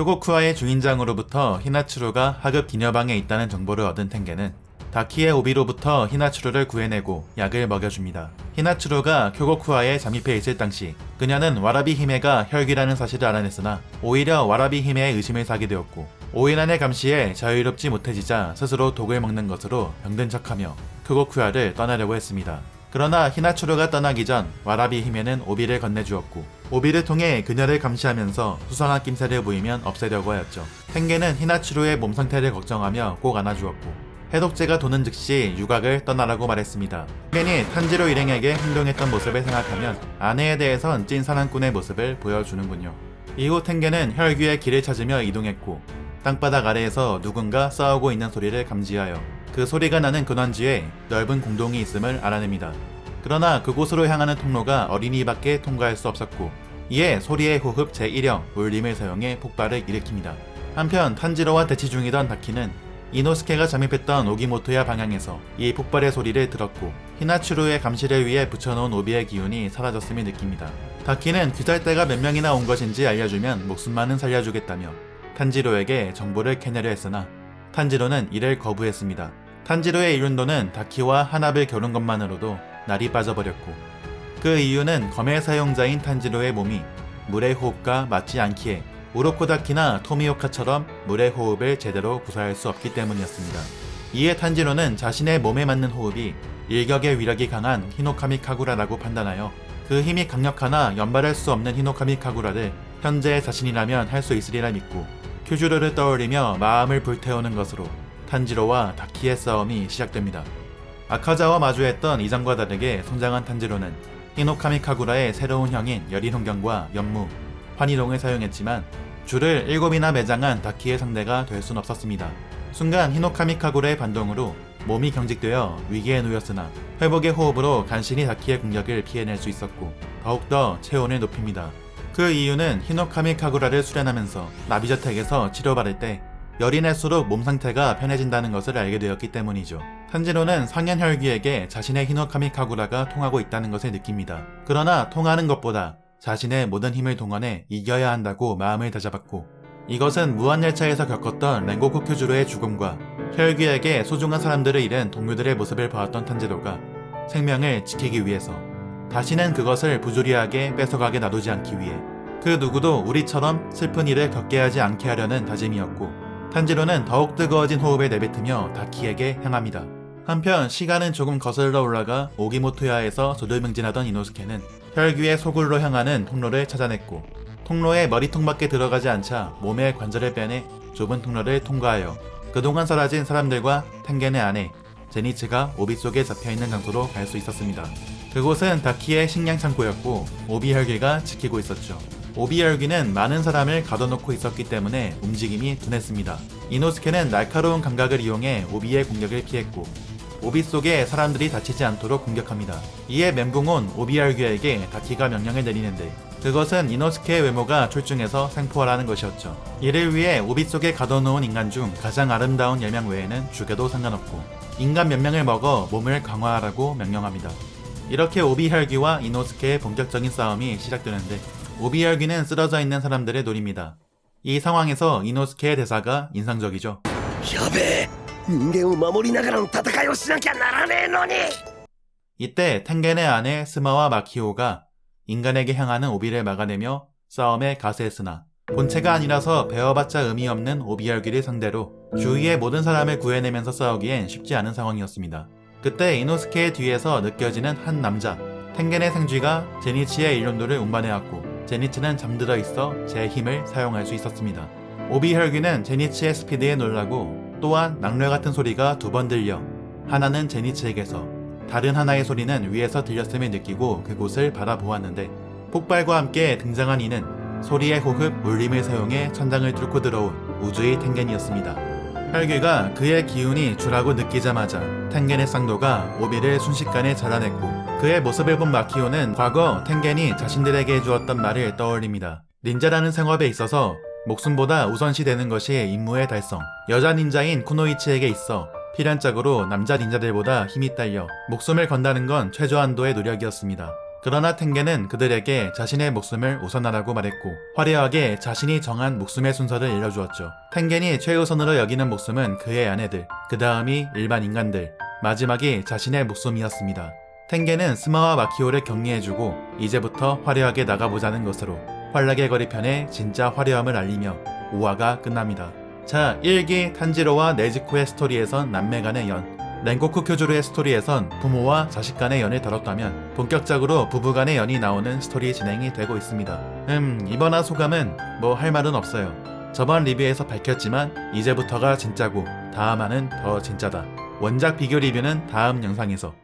표고쿠아의 주인장으로부터 히나츠루가 하급 기녀방에 있다는 정보를 얻은 텐게는 다키의 오비로부터 히나츠루를 구해내고 약을 먹여줍니다. 히나츠루가 교고쿠아에 잠입해 있을 당시 그녀는 와라비 히메가 혈귀라는 사실을 알아냈으나 오히려 와라비 히메의 의심을 사게 되었고 오인환의 감시에 자유롭지 못해지자 스스로 독을 먹는 것으로 병든 척하며 교고쿠아를 떠나려고 했습니다. 그러나 히나츠루가 떠나기 전 와라비 히메는 오비를 건네주었고 오비를 통해 그녀를 감시하면서 수상한 낌새를 보이면 없애려고 하였죠. 텐게는 히나츠루의 몸 상태를 걱정하며 꼭 안아주었고 해독제가 도는 즉시 유곽을 떠나라고 말했습니다. 텐겐이 탄지로 일행에게 행동했던 모습을 생각하면 아내에 대해선 찐 사랑꾼의 모습을 보여주는군요. 이후 텐게는 혈귀의 길을 찾으며 이동했고 땅바닥 아래에서 누군가 싸우고 있는 소리를 감지하여 그 소리가 나는 근원지에 넓은 공동이 있음을 알아냅니다. 그러나 그곳으로 향하는 통로가 어린이밖에 통과할 수 없었고 이에 소리의 호흡 제1형 울림을 사용해 폭발을 일으킵니다. 한편 탄지로와 대치 중이던 다키는 이노스케가 잠입했던 오기모토야 방향에서 이 폭발의 소리를 들었고 히나츠루의 감시를 위해 붙여놓은 오비의 기운이 사라졌음을 느낍니다. 다키는 귀살대가 몇 명이나 온 것인지 알려주면 목숨만은 살려주겠다며 탄지로에게 정보를 캐내려 했으나 탄지로는 이를 거부했습니다. 탄지로의 이룬도는 다키와 하나를 겨룬 것만으로도 날이 빠져버렸고 그 이유는 검의 사용자인 탄지로의 몸이 물의 호흡과 맞지 않기에 우로코다키나 토미오카처럼 물의 호흡을 제대로 구사할 수 없기 때문이었습니다. 이에 탄지로는 자신의 몸에 맞는 호흡이 일격의 위력이 강한 히노카미 카구라라고 판단하여 그 힘이 강력하나 연발할 수 없는 히노카미 카구라를 현재의 자신이라면 할 수 있으리라 믿고 큐주르를 떠올리며 마음을 불태우는 것으로 탄지로와 다키의 싸움이 시작됩니다. 아카자와 마주했던 이장과 다르게 성장한 탄지로는 히노카미 카구라의 새로운 형인 열인홍경과 연무, 환희동을 사용했지만 줄을 7이나 매장한 다키의 상대가 될 순 없었습니다. 순간 히노카미 카구라의 반동으로 몸이 경직되어 위기에 놓였으나 회복의 호흡으로 간신히 다키의 공격을 피해낼 수 있었고 더욱더 체온을 높입니다. 그 이유는 히노카미 카구라를 수련하면서 나비저택에서 치료받을 때 열이 날수록 몸 상태가 편해진다는 것을 알게 되었기 때문이죠. 탄지로는 상현 혈귀에게 자신의 히노카미 카구라가 통하고 있다는 것을 느낍니다. 그러나 통하는 것보다 자신의 모든 힘을 동원해 이겨야 한다고 마음을 다잡았고 이것은 무한열차에서 겪었던 랭고쿠 큐주로의 죽음과 혈귀에게 소중한 사람들을 잃은 동료들의 모습을 보았던 탄지로가 생명을 지키기 위해서 다시는 그것을 부조리하게 뺏어가게 놔두지 않기 위해 그 누구도 우리처럼 슬픈 일을 겪게 하지 않게 하려는 다짐이었고 탄지로는 더욱 뜨거워진 호흡을 내뱉으며 다키에게 향합니다. 한편 시간은 조금 거슬러 올라가 오기모토야에서 조들명진하던 이노스케는 혈귀의 소굴로 향하는 통로를 찾아냈고 통로에 머리통밖에 들어가지 않자 몸의 관절을 빼내 좁은 통로를 통과하여 그동안 사라진 사람들과 텐겐의 아내 제니츠가 오비 속에 잡혀있는 장소로 갈 수 있었습니다. 그곳은 다키의 식량 창고였고 오비 혈귀가 지키고 있었죠. 오비 혈귀는 많은 사람을 가둬놓고 있었기 때문에 움직임이 둔했습니다. 이노스케는 날카로운 감각을 이용해 오비의 공격을 피했고 오비 속에 사람들이 다치지 않도록 공격합니다. 이에 멘붕 온 오비알귀에게 다키가 명령을 내리는데 그것은 이노스케의 외모가 출중해서 생포하라는 것이었죠. 이를 위해 오비 속에 가둬놓은 인간 중 가장 아름다운 10명 외에는 죽여도 상관없고 인간 몇 명을 먹어 몸을 강화하라고 명령합니다. 이렇게 오비혈귀와 이노스케의 본격적인 싸움이 시작되는데 오비혈귀는 쓰러져 있는 사람들을 노립니다. 이 상황에서 이노스케의 대사가 인상적이죠. やべえ人間を守りながらの戦いをしなきゃならねえのに 이때 텐겐의 아내 스마와 마키오가 인간에게 향하는 오비를 막아내며 싸움에 가세했으나 본체가 아니라서 배워봤자 의미 없는 오비열기를 상대로 주위의 모든 사람을 구해내면서 싸우기엔 쉽지 않은 상황이었습니다. 그때 이노스케의 뒤에서 느껴지는 한 남자 텐겐의 생쥐가 제니치의 일론도를 운반해왔고 제니치는 잠들어 있어 제 힘을 사용할 수 있었습니다. 오비 혈귀는 제니치의 스피드에 놀라고 또한 낙뢰 같은 소리가 두 번 들려 하나는 제니치에게서 다른 하나의 소리는 위에서 들렸음을 느끼고 그곳을 바라보았는데 폭발과 함께 등장한 이는 소리의 호흡, 울림을 사용해 천장을 뚫고 들어온 우주의 텐겐이었습니다. 혈귀가 그의 기운이 주라고 느끼자마자 텐겐의 쌍도가 오비를 순식간에 잘라냈고 그의 모습을 본 마키오는 과거 텐겐이 자신들에게 해주었던 말을 떠올립니다. 닌자라는 생업에 있어서 목숨보다 우선시 되는 것이 임무의 달성. 여자 닌자인 쿠노이치에게 있어 필연적으로 남자 닌자들보다 힘이 딸려 목숨을 건다는 건 최저한도의 노력이었습니다. 그러나 텐게는 그들에게 자신의 목숨을 우선하라고 말했고 화려하게 자신이 정한 목숨의 순서를 일러주었죠. 텐겐이 최우선으로 여기는 목숨은 그의 아내들, 그 다음이 일반 인간들, 마지막이 자신의 목숨이었습니다. 텐게는 스마와 마키오를 격리해주고 이제부터 화려하게 나가보자는 것으로 환락의 거리편의 진짜 화려함을 알리며 5화가 끝납니다. 자, 1기 탄지로와 네즈코의 스토리에선 남매 간의 연, 랭고쿠 쿄주루의 스토리에선 부모와 자식 간의 연을 다뤘다면 본격적으로 부부 간의 연이 나오는 스토리 진행이 되고 있습니다. 음, 이번화 소감은 뭐 할 말은 없어요. 저번 리뷰에서 밝혔지만 이제부터가 진짜고 다음화는 더 진짜다. 원작 비교 리뷰는 다음 영상에서